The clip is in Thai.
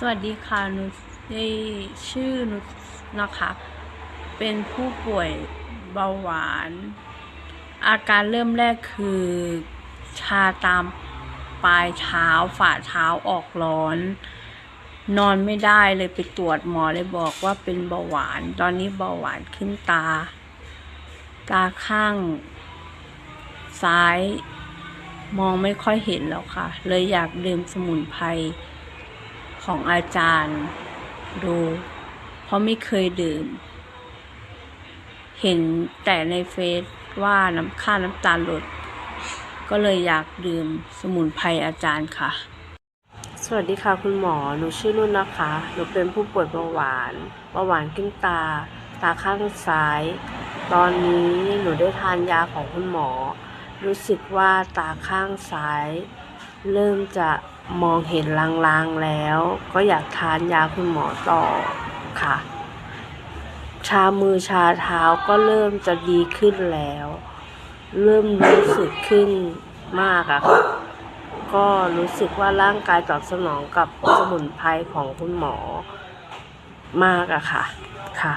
สวัสดีค่ะหนูได้ชื่อนุชนะคะ เป็นผู้ป่วยเบาหวาน อาการเริ่มแรกคือ ชาตามปลายเท้าฝ่าเท้าออกร้อน นอนไม่ได้เลยไปตรวจหมอเลยบอกว่าเป็นเบาหวาน ตอนนี้เบาหวานขึ้นตา ตาข้าง ซ้าย มองไม่ค่อยเห็นแล้วค่ะ เลยอยากดื่มสมุนไพร ของอาจารย์ดู เพราะไม่เคยดื่ม เห็นแต่ในเฟซว่าน้ำค่าน้ำตาลลด ก็เลยอยากดื่มสมุนไพรอาจารย์ค่ะ สวัสดีค่ะคุณหมอ หนูชื่อนุ่นนะคะ หนูเป็นผู้ป่วยเบาหวาน เบาหวานขึ้นตา ตาข้างซ้าย ตอนนี้หนูได้ทานยาของคุณหมอ รู้สึกว่าตาข้างซ้าย เริ่มจะ มองเห็นลางๆแล้ว ก็อยากทานยาคุณหมอต่อค่ะ ชามือชาเท้าก็เริ่มจะดีขึ้นแล้ว เริ่มรู้สึกขึ้นมากอะค่ะก็รู้สึกว่าร่างกายตอบสนองกับสมุนไพรของคุณหมอมากอะค่ะค่ะ